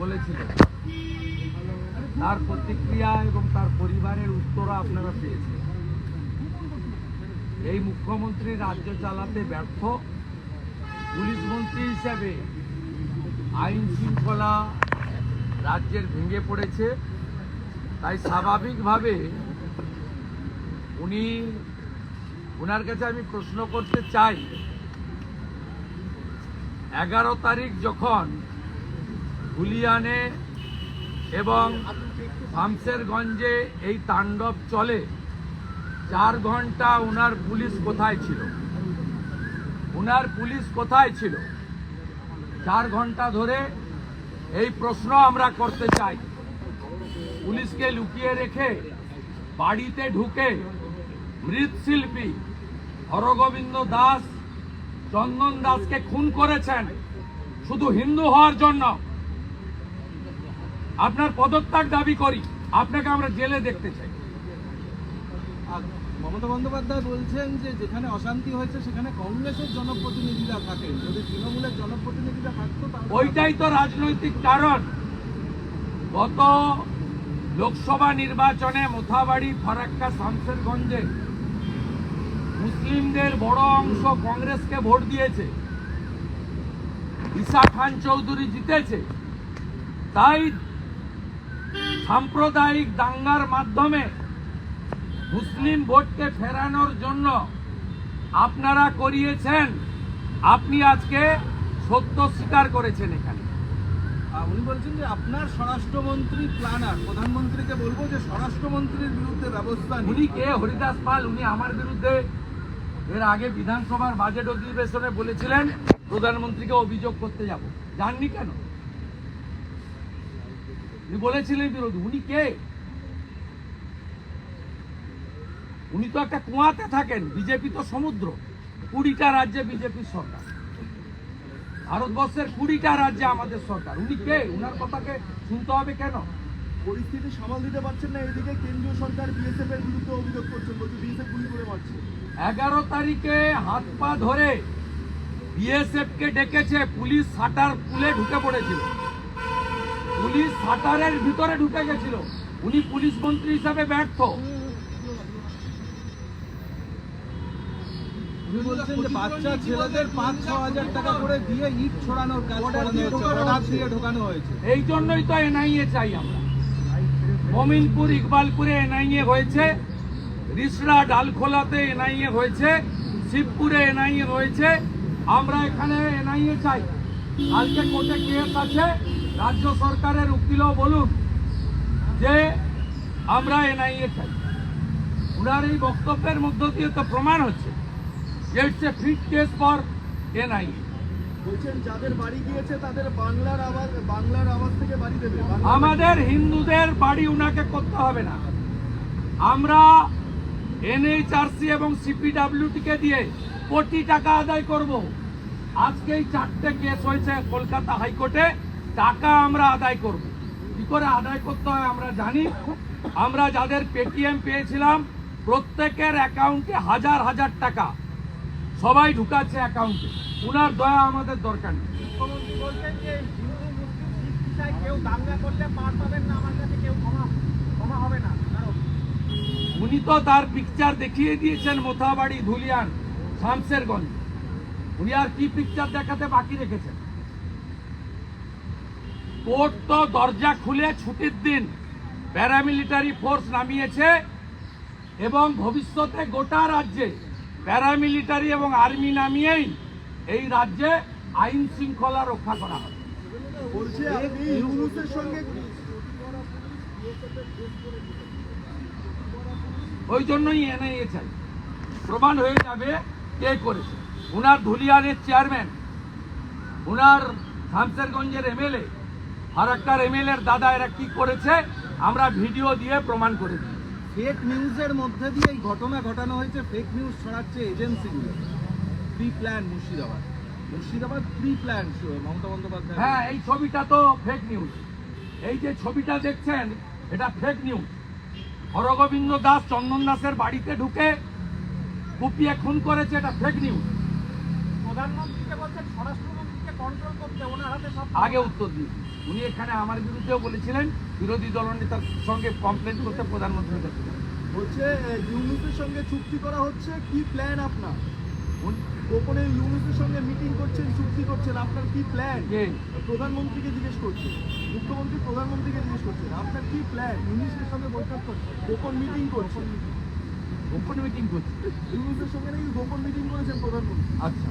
বলেছিলেন, তার প্রতিক্রিয়া এবং তার পরিবারের উত্তরও আপনারা পেয়েছেন। এই মুখ্যমন্ত্রী রাজ্য চালাতে ব্যর্থ, পুলিশ মন্ত্রী হিসাবে আইন শৃঙ্খলা রাজ্যের ভেঙে পড়েছে, তাই স্বাভাবিকভাবে উনি ওনার কাছে আমি প্রশ্ন করতে চাই, এগারো তারিখ যখন হুলিয়ানে এবং শামসেরগঞ্জে এই তাণ্ডব চলে। চার ঘণ্টা ওনার পুলিশ কোথায় ছিল? ওনার পুলিশ কোথায় ছিল? চার ঘণ্টা ধরে এই প্রশ্ন আমরা করতে চাই। পুলিশকে লুকিয়ে রেখে বাড়িতে ঢুকে মৃৎশিল্পী হরগোবিন্দ দাস, চন্দন দাসকে খুন করেছেন। শুধু হিন্দু হওয়ার জন্য আপনার পদত্যাগ দাবি করি। আপনাকে আমরা জেলে দেখতে চাই। মমতা বন্দ্যোপাধ্যায় বলছেন যে যেখানে অশান্তি হয়েছে সেখানে কংগ্রেসের জনপ্রতিনিধিরা থাকেন। যদি তৃণমূলের জনপ্রতিনিধিরা থাকতো ওইটাই তো রাজনৈতিক কারণ গত লোকসভা নির্বাচনে মোথাবাড়ি ফারাক্কা শামসেরগঞ্জে মুসলিমদের বড় অংশ কংগ্রেসকে ভোট দিয়েছে। ঈশা খান চৌধুরী জিতেছে। তাই সাম্প্রদায়িক দাঙ্গার মাধ্যমে মুসলিম ভোটকে ফেরানোর জন্য আপনারা করিয়েছেন আপনি আজকে সত্য স্বীকার করেছেন এখানে। উনি বলছেন যে আপনার স্বরাষ্ট্রমন্ত্রী প্ল্যানার প্রধানমন্ত্রীকে বলব যে স্বরাষ্ট্রমন্ত্রীর বিরুদ্ধে ব্যবস্থা। উনি কে? হরিদাস পাল উনি আমার বিরুদ্ধে এর আগে বিধানসভার বাজেট অধিবেশনে বলেছিলেন প্রধানমন্ত্রীকে অভিযোগ করতে যাব। জাননি কেন? উনি বলেছিলেন বিরোধী। উনি কে? উনি তো একটা কুয়াতে থাকেন বিজেপি তো সমুদ্র। কুড়িটা রাজ্যে বিজেপির সরকার। ভারতবর্ষের কুড়িটা রাজ্যে আমাদের সরকার। উনি কে? উনার কথাকে শুনতে হবে কেন? পরিস্থিতি সামাল দিতে পারছেন না এদিকে কেন্দ্রীয় সরকার বিএসএফ এর বিরুদ্ধে অভিযোগ করছেন বলছে বিএসএফ গুলি করে মারছে। এগারো তারিখে হাত পা ধরে বিএসএফ কে ডেকেছে পুলিশ সাটার পুলে ঢুকে পড়েছিল। পুলিশ সাটারের ভিতরে ঢুকে গেছিল। উনি পুলিশ মন্ত্রী হিসাবে ব্যর্থ। উনি বলছেন যে বাচ্চা ছেলেদের পাঁচ ছ হাজার টাকা করে দিয়ে ইট ছড়ানোর কাজ করানো হচ্ছে অর্ডার দিয়ে ঢোকানো হয়েছে। এই জন্যই তো এনআইএ চাই আমরা। মমিনপুর ইকবালপুরে এনআইএ হয়েছে। ডালখোলাতে এনআইএ হয়েছে। শিবপুরে এনআইএ হয়েছে। আমরা এখানে এনআইএ চাই। কালকে কোর্টে কেস আছে। রাজ্য সরকারের উকিলও বলুন যে আমরা এনআইএ চাই। ওনার এই বক্তব্যের মধ্য দিয়ে তো প্রমাণ হচ্ছে যে it's a fit case for NIA. বলছেন যাদের বাড়ি গিয়েছে তাদের বাংলার আওয়াজ বাংলার আওয়াজ থেকে বাড়ি আমাদের হিন্দুদের বাড়ি উনাকে করতে হবে না। আমরা এনএইচআরসি এবং সিপিডাব্লিউটিকে দিয়ে কোটি টাকা আদায় করব। আজকে এই চারটে কেস হয়েছে কলকাতা হাইকোর্টে। টাকা আমরা আদায় করব। কি করে আদায় করতে হয় আমরা জানি। আমরা যাদের পেটিএম পেয়েছিলাম প্রত্যেকের অ্যাকাউন্টে হাজার হাজার টাকা। সবাই ঢুকাচ্ছে অ্যাকাউন্টে। উনার দয়া আমাদের দরকার নেই। উনি তো তার পিকচার দেখিয়ে দিয়েছেন মোথাবাড়ি ধুলিয়ান শামসেরগঞ্জ। উনি আর কি পিকচার দেখাতে বাকি রেখেছেন? কোর্ট তো দরজা খুলে ছুটির দিন প্যারামিলিটারি ফোর্স নামিয়েছে এবং ভবিষ্যতে গোটা রাজ্যে প্যারামিলিটারি এবং আর্মি নামিয়েই এই রাজ্যে আইন শৃঙ্খলা রক্ষা করা হবে। ওই জন্যই এনআইএ চাই। প্রমাণ হয়ে যাবে কে করেছে। উনার ধুলিয়ানের চেয়ারম্যান উনার শামসেরগঞ্জের এমএলএ ফারাক্কার এমএলএর দাদা এরা কি করেছে আমরা ভিডিও দিয়ে প্রমাণ করে দিই। ফেক নিউজের মধ্যে দিয়ে এই ঘটনা ঘটানো হয়েছে ফেক নিউজ ছড়াচ্ছে agency এজেন্সিগুলো pre plan Murshidabad Murshidabad pre plan Mamata Bandyopadhyay হ্যাঁ এই ছবিটা তো ফেক নিউজ এই যে ছবিটা দেখছেন এটা ফেক নিউজ হরগোবিন্দ দাস চন্দন দাসের বাড়িতে ঢুকে কুপিয়ে খুন করেছে এটা ফেক নিউজ প্রধানমন্ত্রীকে বলছেন স্বরাষ্ট্রমন্ত্রীকে কন্ট্রোল করতে ওনার হাতে সব আগে উত্তর দিন। উনি এখানে আমার বিরুদ্ধেও বলেছিলেন বিরোধী দলনেতার সঙ্গে কমপ্লেন করতে প্রধানমন্ত্রীর কাছে। হচ্ছে ইউনুসের সঙ্গে চুক্তি করা হচ্ছে কি প্ল্যান আপনার? গোপনে ইউনুসের সঙ্গে মিটিং করছেন চুক্তি করছেন আপনার কি প্ল্যান প্রধানমন্ত্রীকে জিজ্ঞেস করছেন মুখ্যমন্ত্রী প্রধানমন্ত্রীকে জিজ্ঞেস করছেন আপনার কি প্ল্যান ইউনুসের সঙ্গে বৈঠক করছেন গোপন মিটিং করছেন গোপন মিটিং করছে। ইউনুসের সঙ্গে নাকি গোপন মিটিং করেছেন প্রধানমন্ত্রী। আচ্ছা।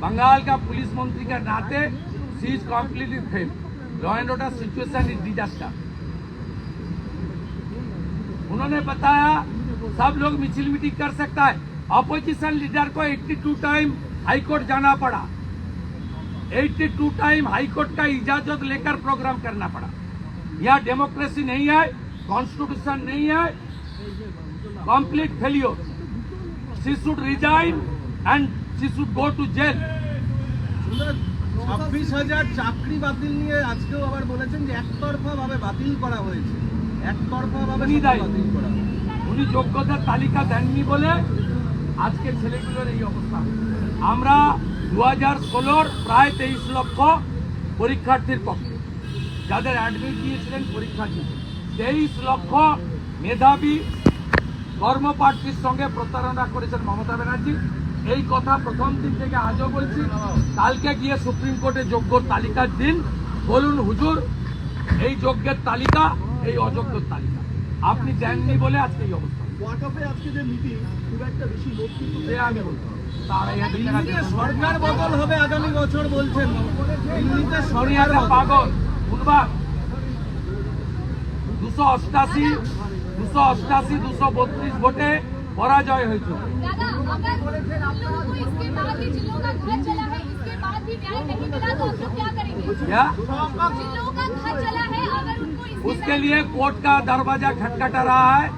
बंगाल का पुलिस मंत्री के नाते she is fail law and order situation is disaster उन्होंने बताया, सब लोग मिছিল मीटिंग कर सकता है। अपोजिशन लीडर को 82 टाइम हाई कोर्ट जाना पड़ा। 82 टाइम हाई कोर्ट का इजाज़त लेकर प्रोग्राम करना पड़ा। यह डेमोक्रेसी नहीं है कॉन्स्टिट्यूशन नहीं है complete failure she should resign and she should go to jail. ছাব্বিশ হাজার চাকরি বাতিল নিয়ে আজকেও আবার বলেছেন যে একতরফা ভাবে বাতিল করা হয়েছে। একতরফা ভাবে বাতিল করা উনি যোগ্যতার তালিকা দেননি বলে আজকে ছেলেগুলোর এই অবস্থা। আমরা দু হাজার ষোলোর প্রায় তেইশ লক্ষ পরীক্ষার্থীর পক্ষে যাদের অ্যাডমিট দিয়েছিলেন পরীক্ষার্থী তেইশ লক্ষ মেধাবী কর্মপ্রার্থীর সঙ্গে প্রতারণা করেছেন মমতা ব্যানার্জি। এই কথা প্রথম দিন থেকে আজও বলছি কালকে গিয়ে সুপ্রিম কোর্টে যোগ্যর তালিকার দিন। বলুন হুজুর এই যোগ্যের তালিকা এই অযোগ্যর তালিকা। আপনি দেননি বলে আজকে এই অবস্থা। সরকার বদল হবে আগামী বছর বলছেন। পাগল দুশো অষ্টাশি দুশো অষ্টাশি দুশো বত্রিশ ভোটে পরাজয় হয়েছিল। उसके लिए कोर्ट का दरवाज़ा खटखटा रहा है।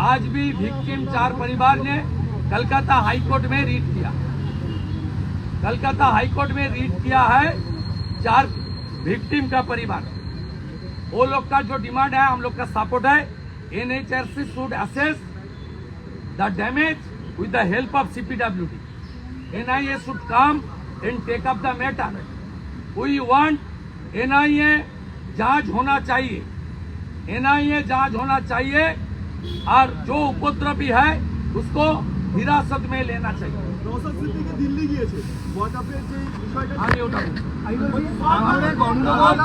आज भी विक्टिम चार परिवार ने कलकत्ता हाईकोर्ट में रीट किया। कलकत्ता हाईकोर्ट में रीट किया है चार विक्टिम का परिवार। वो लोग का जो डिमांड है, हम लोग का सपोर्ट है। NHRC should assess the damage with the help of CPWD. NIA should come and take up the matter. We want NIA जांच होना चाहिए NIA जांच होना चाहिए और जो उपद्रवी है उसको हिरासत में लेना चाहिए নওসাদ সিদ্দিকি দিল্লি গিয়েছে ওয়াকআপের যে বিষয়টা আমি ওটা বলছি। আমাদের গন্ডগোল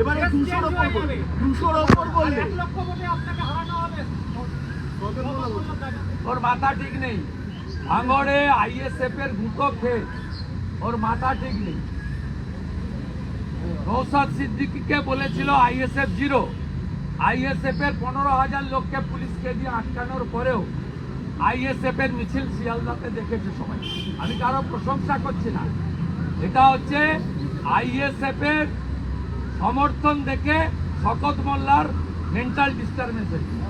এবারে দুশোর ওপর দুশোর ওপর বলছে ওর মাথা ঠিক নেই। ভাঙড়ে আইএসএফ এর গুঁতো খেয়ে ওর মাথা ঠিক নেই। নৌসাদ সিদ্দিকিকে বলেছিল আইএসএফ জিরো। আইএসএফ এর পনেরো হাজার লোককে পুলিশকে দিয়ে আটকানোর পরেও আইএসএফ এর মিছিল শিয়ালদাতে দেখেছে সবাই। আমি কারও প্রশংসা করছি না। এটা হচ্ছে আইএসএফ এর সমর্থন দেখে শকত মোল্লার মেন্টাল ডিস্টারবেন্স হয়েছে।